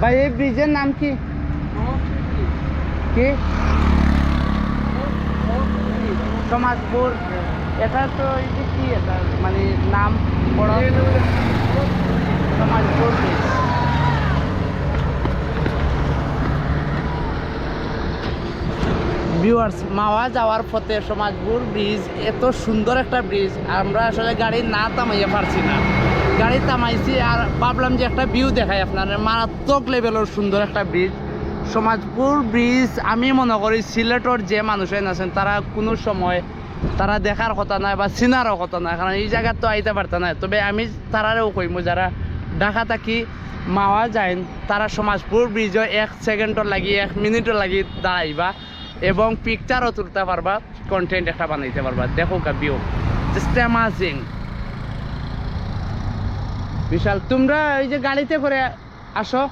ভাই এই ব্রিজের নাম কি কি সমাজপুর এটা তো এই যে কি এটা মানে নাম বড় সমাজপুর ব্রিজ ভিউয়ার্স মাওয়া যাওয়ার পথে সমাজপুর ব্রিজ এত সুন্দর একটা ব্রিজ আমরা আসলে গাড়ি না থামাইয়া পারছি না। গাড়ি থামাইছি আর ভাবলাম যে একটা ভিউ দেখাই আপনার মারাত্মক লেভেলের সুন্দর একটা ব্রিজ সমাজপুর ব্রিজ আমি মনে করি সিলেটর যে মানুষের আছেন, তারা কোনো সময় তারা দেখার কথা নয় বা চিনারও কথা নয়, কারণ এই জায়গা তো আইতে পারত না। তবে আমি তারারেও কইমু, যারা ঢাকা থাকি, মাওয়া যায় তারা সমাজপুর ব্রিজও এক সেকেন্ডর লাগি এক মিনিটও লাগি দাঁড়াইবা। এবং পিকচারও তুলতে পারবা কন্টেন্ট একটা বানাইতে পারবা। দেখো কা ভিউ বিশাল, তোমরা এই যে গাড়িতে করে আসো।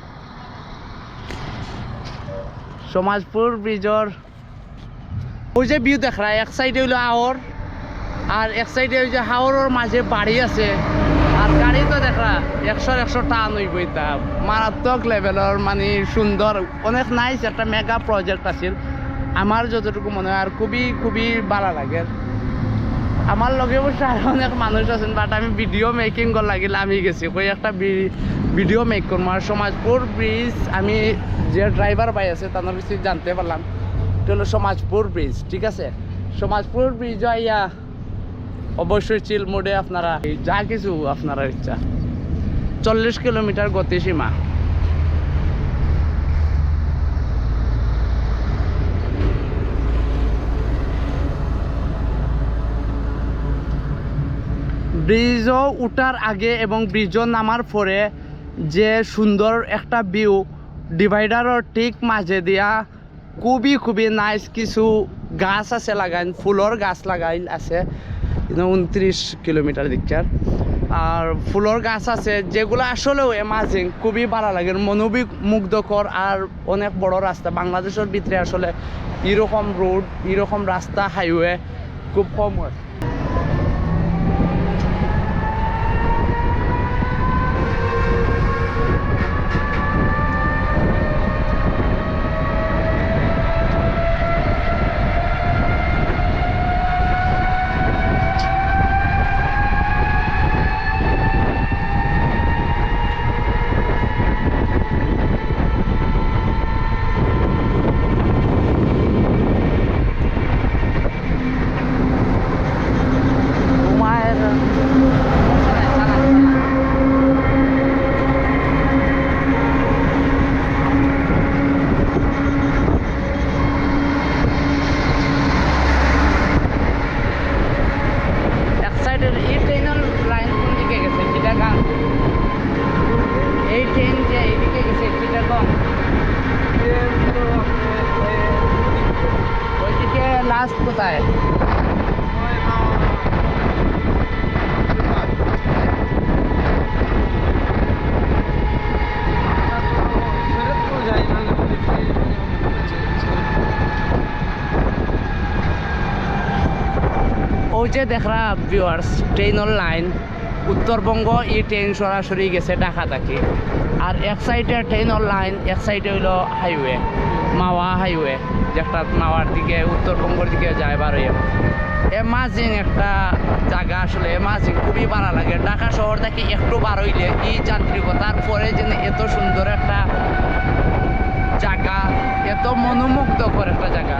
সমাজপুর ব্রিজর ওই যে ভিউ দেখরা, এক সাইডে হইল আওর আর এক সাইডে ওই যে হাওরের মাঝে বাড়ি আছে। আর গাড়ি তো দেখরা, একশো একশো টান হইব এটা। মারাত্মক লেভেলের মানে সুন্দর, অনেক নাইস একটা মেগা প্রজেক্ট আছিল। আমার যতটুকু মনে হয়, আর খুবই খুবই ভালো লাগে। আমার লগে অবশ্য আর অনেক মানুষ আছেন বাট আমি ভিডিও মেকিং কর লাগিল আমি গেছি। কই একটা ভিডিও মেক করব, আর সমাজপুর ব্রিজ আমি যে ড্রাইভার ভাই আছে, তার বেশি জানতে পারলাম। এটা হলো সমাজপুর ব্রিজ ঠিক আছে? সমাজপুর ব্রিজ আইয়া অবশ্যই চিল মোডে আপনারা যা কিছু আপনারা ইচ্ছা। চল্লিশ কিলোমিটার গতিসীমা। ব্রিজও উঠার আগে এবং ব্রিজও নামার পরে যে সুন্দর একটা ভিউ ডিভাইডারের ঠিক মাঝে দিয়া খুবই খুবই নাইস কিছু গাছ আছে লাগাইন ফুলর গাছ লাগাইল আছে উনত্রিশ কিলোমিটার দিককার আর ফুলর গাছ আছে, যেগুলো আসলেও এমাজিং খুবই ভালো লাগে মনোবি মুগ্ধকর আর অনেক বড় রাস্তা। বাংলাদেশের ভিতরে আসলে এরকম রোড এরকম রাস্তা হাইওয়ে খুব কম আছে তোমার এক সাইডের এই ট্রেনের লাইন কোন দিকে গেছে চিটাগাং এই ট্রেন যে এইদিকে গেছে চিটাগং লাস্ট কোথায় যে দেখরা ভিউয়ার্স ট্রেনের লাইন উত্তরবঙ্গ এই ট্রেন সরাসরি গেছে ঢাকা থেকে আর এক সাইডে ট্রেনের লাইন এক সাইডে হইল হাইওয়ে মাওয়া হাইওয়ে যেটা নাওয়ার দিকে, উত্তরবঙ্গের দিকে যায় বার হয়ে এমাজিং একটা জায়গা আসলে এমাজিং খুবই ভালো লাগে। ঢাকা শহর থেকে একটু বার হইলে এই যান্ত্রিকতার পরে যেন এত সুন্দর একটা জায়গা, এত মনোমুগ্ধকর একটা জায়গা।